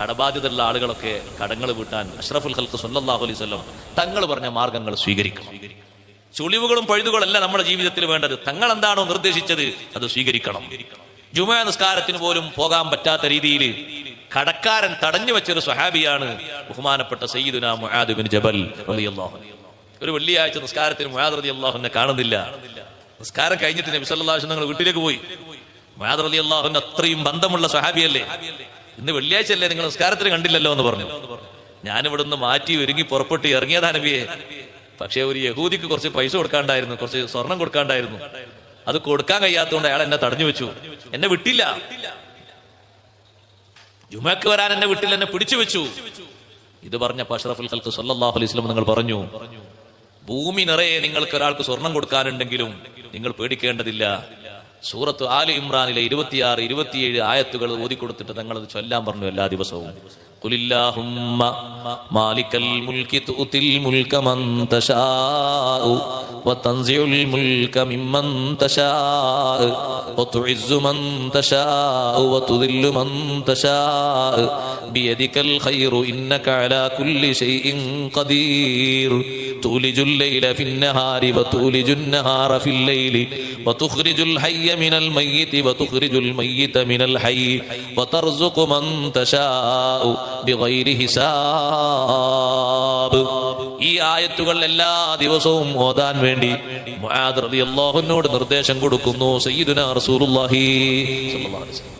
കടബാധ്യതയുള്ള ആളുകളൊക്കെ കടങ്ങൾ വീട്ടാൻ അഷ്റഫുൽ ഹൽക്ക് സുല്ലാഹു അലൈഹി വസല്ലം തങ്ങൾ പറഞ്ഞ മാർഗങ്ങൾ സ്വീകരിക്കണം ചുളിവുകളും പഴുതുകളല്ല നമ്മുടെ ജീവിതത്തിൽ വേണ്ടത്. തങ്ങൾ എന്താണോ നിർദ്ദേശിച്ചത് അത് സ്വീകരിക്കണം. ജുമാ നിസ്കാരത്തിന് പോലും പോകാൻ പറ്റാത്ത രീതിയിൽ കടക്കാരൻ തടഞ്ഞു വെച്ചൊരു സ്വഹാബിയാണ് ബഹുമാനപ്പെട്ട സയ്യിദുന മുആദ് ബിൻ ജബൽ റളിയല്ലാഹു ഒരു വെള്ളിയാഴ്ച നിസ്കാരത്തിന് മുആദ് റളിയല്ലാഹു അള്ളാഹുനെ കാണുന്നില്ല. നിസ്കാരം കഴിഞ്ഞിട്ട് നബി സല്ലല്ലാഹു അലൈഹി വീട്ടിലേക്ക് പോയി. മുആദ് റളിയല്ലാഹു അള്ളാഹുന് അത്രയും ബന്ധമുള്ള സ്വഹാബിയല്ലേ? ഇന്ന് വെള്ളിയാഴ്ച അല്ലേ നിങ്ങൾ നിസ്കാരത്തിന് കണ്ടില്ലല്ലോ എന്ന് പറഞ്ഞു. ഞാനിവിടെ നിന്ന് മാറ്റി ഒരുങ്ങി പുറപ്പെട്ട് ഇറങ്ങിയതാ നബിയെ. പക്ഷേ ഒരു യഹൂദിക്ക് കുറച്ച് പൈസ കൊടുക്കാണ്ടായിരുന്നു കുറച്ച് സ്വർണം കൊടുക്കാണ്ടായിരുന്നു. അത് കൊടുക്കാൻ കഴിയാത്തതുകൊണ്ട് അയാൾ എന്നെ തടഞ്ഞു വെച്ചു. എന്നെ വിട്ടില്ല. ജുമക്ക് വരാൻ എന്നെ വിട്ടില്ല എന്നെ പിടിച്ചു വെച്ചു. ഇത് പറഞ്ഞ അഷ്റഫുൽ ഖൽക്ക് സല്ലാഹു അലൈഹി വസല്ലം നിങ്ങൾ പറഞ്ഞു ഭൂമി നിറയെ നിങ്ങൾക്ക് ഒരാൾക്ക് സ്വർണം കൊടുക്കാനുണ്ടെങ്കിലും നിങ്ങൾ പേടിക്കേണ്ടതില്ല. സൂറത്ത് ആൽ ഇമ്രാനിലെ ഇരുപത്തിയാറ് ഇരുപത്തിയേഴ് ആയത്തുകൾ ഓതിക്കൊടുത്തിട്ട് തങ്ങൾ അത് ചൊല്ലാൻ പറഞ്ഞു എല്ലാ ദിവസവും. കുലില്ലാഹുമ്മ മാലിക്കൽ മുൽക്കി തുതിൽ മുൽക മന്തശാഉ ഖൈറു ഇന്നക അലാ കുല്ലി ശൈഇൻ ഖദീർ تولج الليل في النهار وتولج النهار في الليل وتخرج الحي من الميت وتخرج الميت من الحي وترزق من تشاء بغير حساب ഈ ആയത്തുകൾ എല്ലാ ദിവസവും ഓതാൻ വേണ്ടി മുആദ് റളിയല്ലാഹുവിനോട് നിർദ്ദേശം കൊടുക്കുന്നു സയ്യിദുനാ റസൂലുള്ളാഹി സ്വല്ലല്ലാഹു അലൈഹി വസല്ലം